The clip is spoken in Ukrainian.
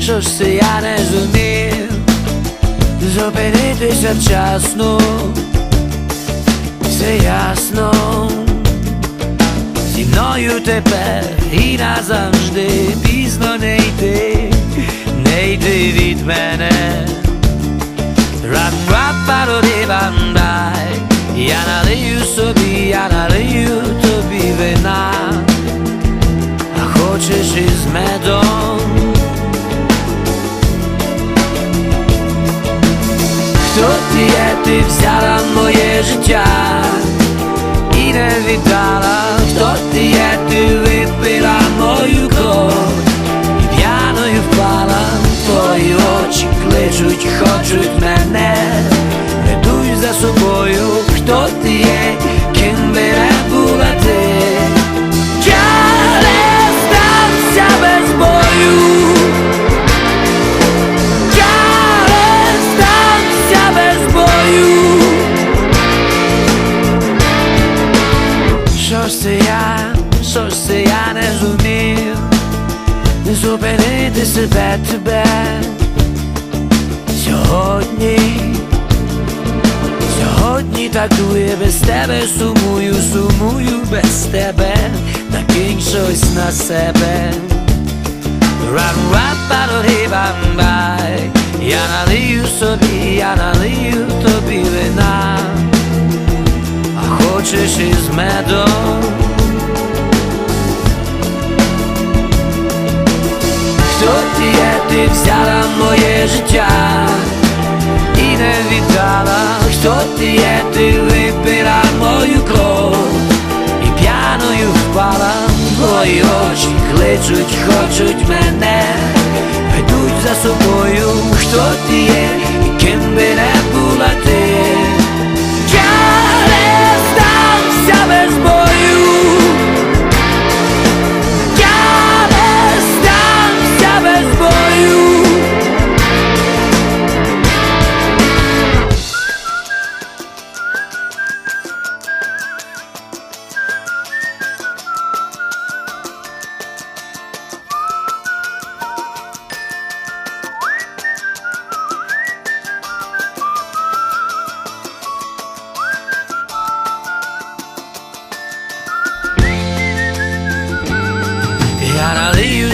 що ж це я? Не зумів зупинитися вчасно, все ясно, зі мною тепер і назавжди пізно не йти, не йти від мене. Рам рап пароди Я налию собі, я налию тобі вина. Хочеш із медом ти взяла моє життя І не віддала, хто ти є, ти випила мою кров Що ж це я, що ж це я не зумів зупинити себе тебе Сьогодні Сьогодні так дує без тебе, сумую, сумую без тебе, накинь щось на себе. Пароди бамбай Я налию собі, я налию тобі вина, а хочеш із медом. Хто ти взяла моє життя і не віддала, хто ти є, ти випила мою кров і п'яною впала, твої очі кличуть, хочуть мене, ведуть за собою, хто ти є,